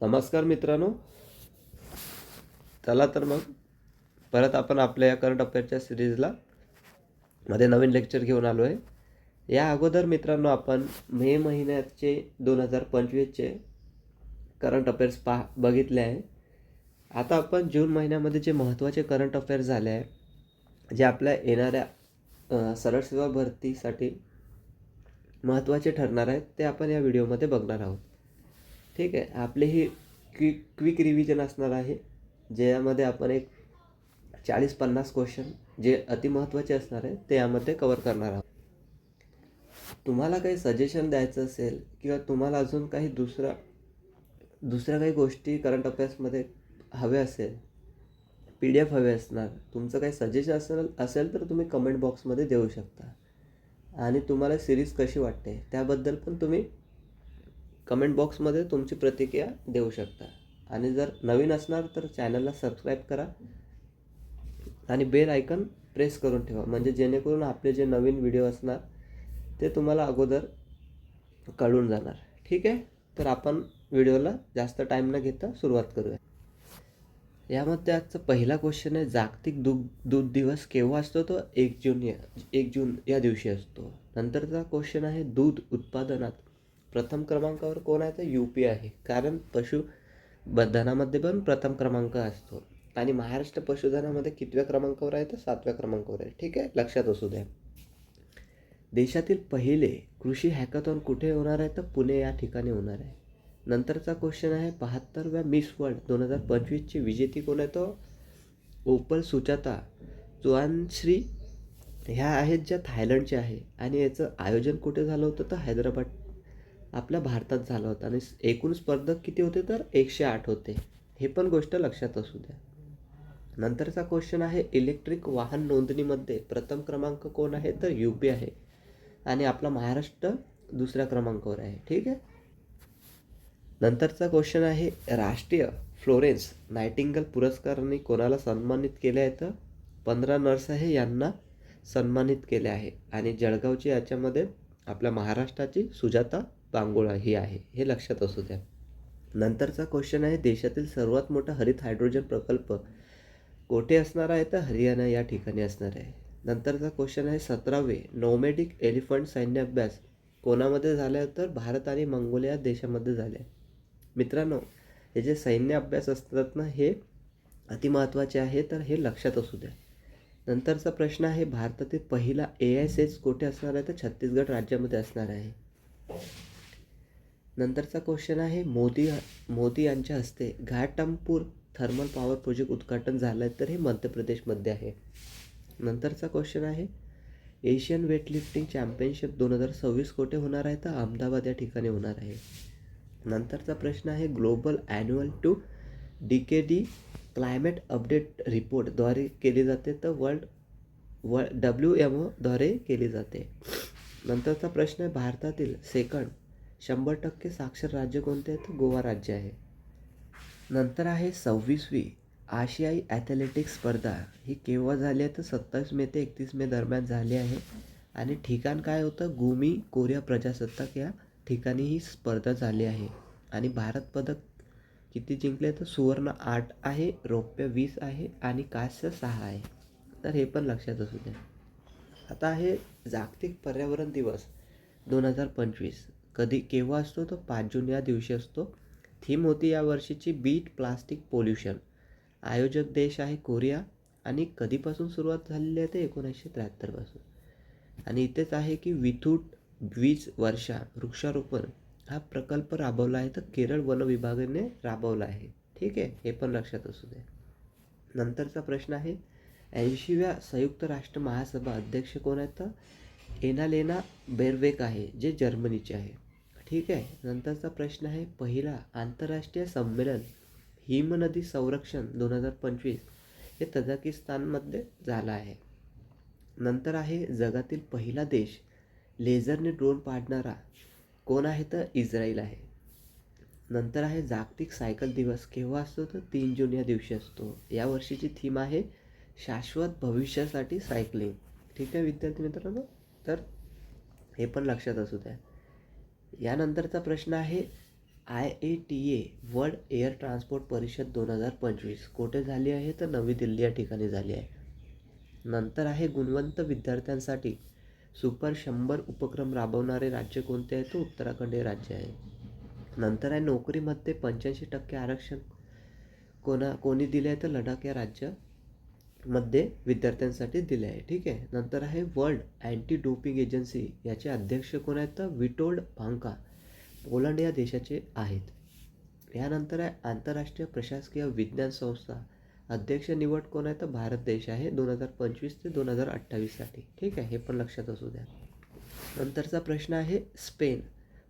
नमस्कार मित्रांनो. चला तर मग परत आपण आपल्या या करंट अफेअरच्या सिरीजला मध्ये नवीन लेक्चर घेऊन आलो आहे. या अगोदर मित्रांनो आपण मे महिन्याचे दोन हजार पंचवीसचे करंट अफेअर्स पा बघितले आहे. आता आपण जून महिन्यामध्ये जे महत्त्वाचे करंट अफेअर्स झाले आहे जे आपल्या येणाऱ्या सरळ सेवा भरतीसाठी महत्त्वाचे ठरणार आहेत ते आपण या व्हिडिओमध्ये बघणार आहोत. ठीक आहे. आपले ही क्विक क्विक रिव्हिजन असणार आहे ज्यामध्ये आपण एक चाळीस पन्नास क्वेश्चन जे अतिमहत्त्वाचे असणार आहे ते यामध्ये कवर करणार आहोत. तुम्हाला काही सजेशन द्यायचं असेल किंवा तुम्हाला अजून काही दुसरा दुसऱ्या काही गोष्टी करंट अफेअर्समध्ये हवे असेल पी डी एफ हवे असणार तुमचं काही सजेशन असेल असेल तर तुम्ही कमेंट बॉक्समध्ये देऊ शकता. आणि तुम्हाला सिरीज कशी वाटते त्याबद्दल पण तुम्ही कमेंट बॉक्समध्ये तुमची प्रतिक्रिया देऊ शकता. आणि जर नवीन असणार तर चॅनलला सबस्क्राईब करा आणि बेल आयकन प्रेस करून ठेवा. म्हणजे जेणेकरून आपले जे नवीन व्हिडिओ असणार ते तुम्हाला अगोदर कळून जाणार. ठीक आहे? तर आपण व्हिडिओला जास्त टाईम न घेता सुरुवात करूया. यामध्ये आजचा पहिला क्वेश्चन आहे जागतिक दूध दूध दिवस केव्हा असतो? तो एक जून या एक जून या दिवशी असतो. नंतरचा क्वेश्चन आहे दूध उत्पादनात प्रथम क्रमांकावर कोण आहे तर यू पी आहे. कारण पशुधनामध्ये पण प्रथम क्रमांक असतो. आणि महाराष्ट्र पशुधनामध्ये कितव्या क्रमांकावर आहे तर सातव्या क्रमांकावर आहे. ठीक आहे? लक्षात असू द्या. देशातील पहिले कृषी हॅकाथॉन कुठे होणार आहे तर पुणे या ठिकाणी होणार आहे. नंतरचा क्वेश्चन आहे बहात्तरव्या मिस वर्ल्ड दोन हजार पंचवीसची विजेती कोण आहे तो? Opal Suchata Chuangsri. ह्या आहेत ज्या थायलंडच्या आहे. आणि याचं आयोजन कुठे झालं होतं तर हैदराबाद आपल्या भारतात झालं होतं. आणि एकूण स्पर्धक किती होते तर एकशे आठ होते. हे पण गोष्ट लक्षात असू द्या. नंतरचा क्वेश्चन आहे इलेक्ट्रिक वाहन नोंदणीमध्ये प्रथम क्रमांक कोण आहे तर यू पी आहे. आणि आपला महाराष्ट्र दुसऱ्या क्रमांकावर आहे. ठीक आहे? नंतरचा क्वेश्चन आहे राष्ट्रीय फ्लोरेन्स नायटिंगल पुरस्काराने कोणाला सन्मानित केले आहे तर? पंधरा नर्स आहे यांना सन्मानित केले आहे. आणि जळगावची याच्यामध्ये आपल्या महाराष्ट्राची सुजाता पांगोळा ही आहे हे लक्षात असू द्या. नंतरचा क्वेश्चन आहे देशातील सर्वात मोठा हरित हायड्रोजन प्रकल्प कोठे असणार आहे? तर हरियाणा या ठिकाणी असणार आहे. नंतरचा क्वेश्चन आहे सतरावे नोमॅडिक एलिफंट सैन्य अभ्यास कोणामध्ये झाले तर भारत आणि मंगोलिया देशामध्ये झाले मित्रांनो हे जे सैन्य अभ्यास असतात ना हे अतिमहत्त्वाचे आहे तर हे लक्षात असू द्या. नंतरचा प्रश्न आहे भारतातील पहिला ए एस एच कोठे असणार आहे? तर छत्तीसगड राज्यामध्ये असणार आहे. नंतरचा क्वेश्चन आहे मोदी मोदी यांच्या हस्ते घाटमपूर थर्मल पॉवर प्रोजेक्ट उद्घाटन झालं आहे तर हे मध्य प्रदेशमध्ये आहे. नंतरचा क्वेश्चन आहे एशियन वेटलिफ्टिंग चॅम्पियनशिप दोन हजार सव्वीस कोठे होणार आहे? तर अहमदाबाद या ठिकाणी होणार आहे. नंतरचा प्रश्न आहे global annual to decadal climate update रिपोर्टद्वारे केली जाते तर वर्ल्ड व डब्ल्यू एम ओद्वारे केली जाते. नंतरचा प्रश्न आहे भारतातील सेकंड शंभर टक्के साक्षर राज्य कोणते आहे? तर गोवा राज्य आहे. नंतर आहे सव्वीसवी आशियाई ॲथलेटिक्स स्पर्धा. ही केव्हा झाली आहे? तर सत्तावीस मे ते एकतीस मे दरम्यान झाली आहे. आणि ठिकाण काय होतं? गुमी कोरिया प्रजासत्ताक या ठिकाणी ही स्पर्धा झाली आहे. आणि भारत पदक किती जिंकले? तर सुवर्ण आठ आहे रौप्य वीस आहे आणि कांस्य सहा आहे. तर हे पण लक्षात असू द्या. आता आहे जागतिक पर्यावरण दिवस दोन हजार पंचवीस. कधी केव्हा असतो तो? पाच जून या दिवशी असतो. थीम होती या वर्षीची बीट प्लास्टिक पोल्युशन. आयोजक देश आहे कोरिया आणि कधीपासून सुरुवात झालेली आहे ते एकोणीसशे त्र्याहत्तरपासून आणि इथेच आहे की विथूट वीज वर्षा वृक्षारोपण हा प्रकल्प राबवला आहे तर केरळ वन विभागाने राबवला आहे. ठीक आहे? हे पण लक्षात असू द्या नंतरचा प्रश्न आहे ऐंशीव्या संयुक्त राष्ट्र महासभा अध्यक्ष कोण आहेत तर? एनालेना बेरवेक आहे जे जर्मनीचे आहे. ठीक आहे. नंतरचा प्रश्न आहे पहिला आंतरराष्ट्रीय संमेलन हिमनदी संरक्षण दोन हजार पंचवीस हे तजाकिस्तानमध्ये झालं आहे. नंतर आहे जगातील पहिला देश लेझरने ड्रोन पाडणारा कोण आहे तर इस्रायल आहे. नंतर आहे जागतिक सायकल दिवस केव्हा असतो तर तीन जून या दिवशी असतो. या वर्षीची थीम आहे शाश्वत भविष्यासाठी सायकलिंग ठीक आहे विद्यार्थी मित्रांनो? तर हे पण लक्षात असू द्या. यानंतरचा प्रश्न आहे I A T A world air transport परिषद दोन हजार पंचवीस कोठे झाली आहे? तर नवी दिल्ली या ठिकाणी झाली आहे. नंतर आहे गुणवंत विद्यार्थ्यांसाठी. सुपर शंभर उपक्रम राबवणारे राज्य कोणते आहे? तर उत्तराखंड हे राज्य आहे. नंतर आहे नोकरीमध्ये पंच्याऐंशी टक्के आरक्षण. कोणा कोणी दिले आहे तर लडाख या राज्य मध्ये विद्यार्थ्यांसाठी दिले आहे. ठीक आहे? नंतर आहे वर्ल्ड अँटी डोपिंग एजन्सी. याचे अध्यक्ष कोण आहेत तर विटोल्ड भांका. पोलंड या देशाचे आहेत. यानंतर आहे आंतरराष्ट्रीय प्रशासकीय विज्ञान संस्था. अध्यक्ष निवड कोण आहे तर भारत देश आहे दोन हजार पंचवीस ते दोन हजार अठ्ठावीससाठी ठीक आहे? हे पण लक्षात असू द्या. नंतरचा प्रश्न आहे स्पेन.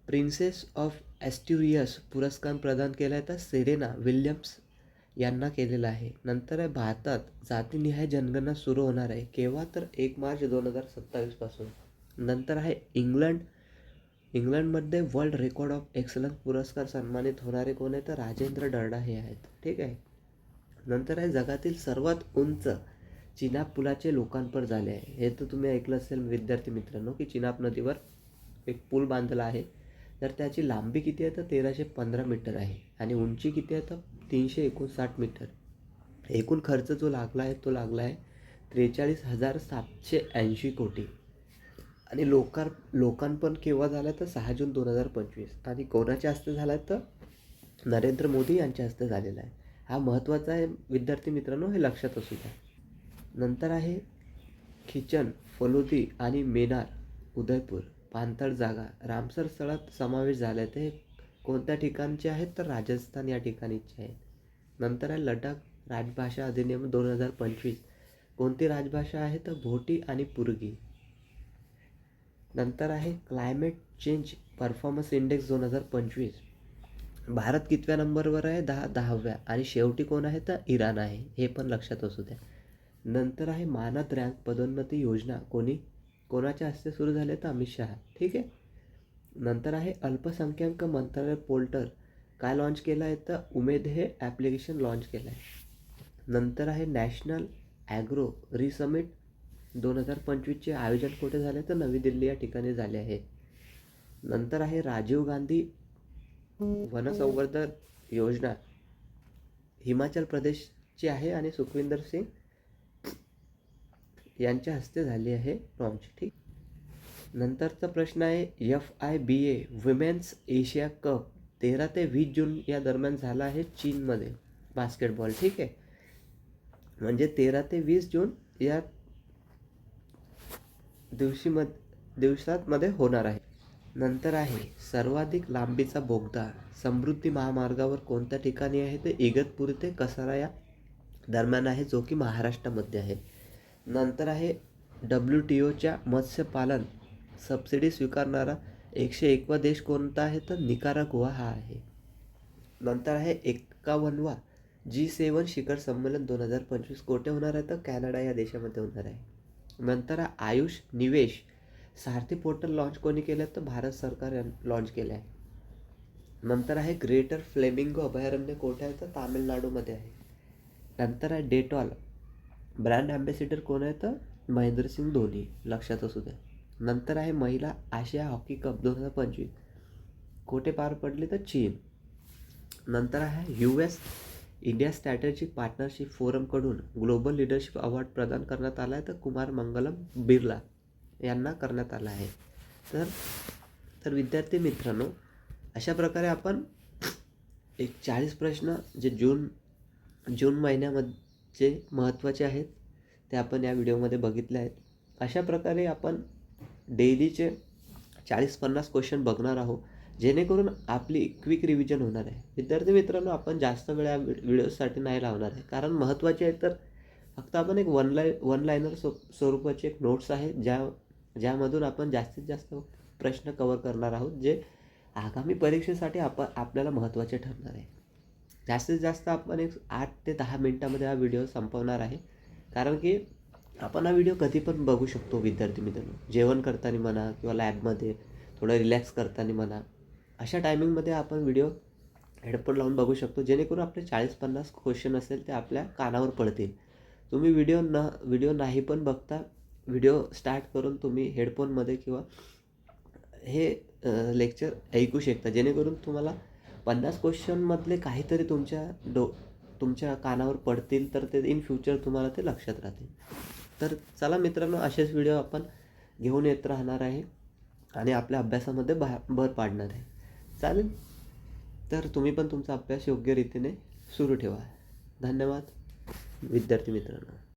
प्रिन्सेस ऑफ ॲस्ट्युरियस पुरस्कार प्रदान केला आहे तर सेरेना विल्यम्स यांना केलेला आहे. नंतर आहे भारतात जातीनिहाय जनगणना सुरू होणार आहे. केव्हा तर एक मार्च दोन हजार सत्तावीसपासून नंतर आहे इंग्लंड. इंग्लंडमध्ये वर्ल्ड रेकॉर्ड ऑफ एक्सलन्स पुरस्कार सन्मानित होणारे कोण आहे तर राजेंद्र डरडा हे आहेत. ठीक आहे? नंतर आहे जगातील सर्वात उंच चिनाब पुलाचे लोकांपर झाले आहे. हे तर तुम्ही ऐकलं असेल विद्यार्थी मित्रांनो की चिनाब नदीवर एक पूल बांधला आहे. तर त्याची लांबी किती आहे? तर तेराशे पंधरा मीटर आहे. आणि उंची किती आहे? तर तीनशे एकोणसाठ मीटर. एकूण खर्च जो लागला आहे तो लागला आहे त्रेचाळीस हजार सातशे ऐंशी कोटी. आणि लोकार लोकांपण केव्हा झालं? तर सहा जून दोन हजार पंचवीस. आणि कोणाच्या हस्ते झाला आहे? तर नरेंद्र मोदी यांच्या हस्ते झालेला आहे. हा महत्त्वाचा आहे विद्यार्थी मित्रांनो हे लक्षात असू द्या. नंतर आहे खिचन फलोदी आणि मेनार उदयपूर. पाणथळ जागा. रामसर स्थळात समावेश झाला आहे ते कोणत्या ठिकाणचे आहेत? तर राजस्थान या ठिकाणीचे आहेत नंतर आहे लडाख राजभाषा अधिनियम दोन हजार पंचवीस. कोणती राजभाषा आहे? तर भोटी आणि पुरगी. नंतर आहे क्लायमेट चेंज परफॉर्मन्स इंडेक्स दोन हजार पंचवीस. भारत कितव्या नंबरवर आहे? दहा दहाव्या. आणि शेवटी कोण आहे? तर इराण आहे. हे पण लक्षात असू द्या. नंतर आहे मानद रँक पदोन्नती योजना. कोणी? कोणाच्या हस्ते सुरू झाले तर अमित शहा. ठीक आहे? नंतर आहे अल्पसंख्याक मंत्रालय पोर्टल. काय लॉन्च केलं आहे तर उमेद हे ॲप्लिकेशन लॉन्च केलं आहे. नंतर आहे नॅशनल ॲग्रो रिसमिट दोन हजार पंचवीसचे आयोजन कुठे झाले तर नवी दिल्ली या ठिकाणी झाले आहे. नंतर आहे राजीव गांधी वनसंवर्धन योजना. हिमाचल प्रदेशची आहे आणि सुखविंदर सिंग यांच्या हस्ते झाली आहे लॉन्च ठीक? नंतरचा प्रश्न आहे F I B A women's Asia cup तेरा ते वीस जून या दरम्यान झाला आहे चीनमध्ये बास्केटबॉल ठीक आहे? म्हणजे तेरा ते वीस जून या दिवशी मध दिवसांमध्ये होणार आहे. नंतर आहे सर्वाधिक लांबीचा बोगदा समृद्धी महामार्गावर कोणत्या ठिकाणी आहे ते इगतपुरी ते कसारा या दरम्यान आहे जो की महाराष्ट्रामध्ये आहे. नंतर आहे डब्ल्यू टी ओच्या मत्स्यपालन. सबसिडी स्वीकारणारा एकशे एकवा देश कोणता आहे? तर निकारागुआ हा आहे. नंतर आहे एक्कावनवा जी सेवन शिखर संमेलन दोन हजार पंचवीस कोठे होणार आहे? तर कॅनडा या देशामध्ये होणार आहे. नंतर आहे आयुष निवेश. सारथी पोर्टल लॉन्च कोणी केलं तर भारत सरकार लॉन्च केलं आहे. नंतर आहे ग्रेटर फ्लेमिंगो अभयारण्य कोठे आहे? तर तामिळनाडूमध्ये आहे. नंतर आहे डेटॉल. ब्रँड ॲम्बॅसिडर कोण आहे तर? महेंद्रसिंग धोनी. लक्षात असू द्या. नंतर आहे महिला आशिया हॉकी कप दोन हजार पंचवीस. कोठे पार पडली तर? चीन. नंतर आहे U S India strategic partnership फोरमकडून global leadership award प्रदान करण्यात आला आहे तर कुमार मंगलम बिर्ला यांना करण्यात आला आहे. तर तर विद्यार्थी मित्रांनो अशा प्रकारे आपण एक चाळीस प्रश्न जे जून जून महिन्यामध्ये जे महत्त्वाचे आहेत ते आपण या व्हिडिओमध्ये बघितले आहेत. अशा प्रकारे आपण डेलीचे चाळीस पन्नास क्वेश्चन बघणार आहोत जेणेकरून आपली क्विक रिव्हिजन होणार आहे. विद्यार्थी मित्रांनो आपण जास्त वेळ या व्हिडिओसाठी नाही लावणार आहे. कारण महत्त्वाचे आहे तर फक्त आपण एक वन लाय वन लायनर स्व स्वरूपाचे एक नोट्स आहेत ज्या ज्यामधून आपण जास्तीत जास्त प्रश्न कवर करणार आहोत जे आगामी परीक्षेसाठी आप आपल्याला महत्त्वाचे ठरणार आहे. जास्तीत जास्त आपण एक आठ ते दहा मिनटामध्ये हा व्हिडिओ संपवणार आहे. कारण की आपण हा व्हिडिओ कधी पण बघू शकतो विद्यार्थी मित्रांनो. जेवण करताना म्हणा किंवा लॅबमध्ये थोडं रिलॅक्स करताना म्हणा. अशा टायमिंगमध्ये आपण व्हिडिओ हेडफोन लावून बघू शकतो. जेणेकरून आपले चाळीस पन्नास क्वेश्चन असेल ते आपल्या कानावर पडतील. तुम्ही व्हिडिओ न व्हिडिओ नाही पण बघता व्हिडिओ स्टार्ट करून तुम्ही हेडफोनमध्ये किंवा हे लेक्चर ऐकू शकता. जेणेकरून तुम्हाला पन्नास क्वेश्चनमधले काहीतरी तुमच्या डो तुमच्या कानावर पडतील तर ते इन फ्युचर तुम्हाला ते लक्षात राहतील. तर चला मित्रांनो असेच व्हिडिओ आपण घेऊन येत राहणार आहे आणि आपल्या अभ्यासामध्ये भा भर पाडणार आहे. चालेल? तर तुम्ही पण तुमचा अभ्यास योग्य रीतीने सुरू ठेवा. धन्यवाद. विद्यार्थी मित्रांनो.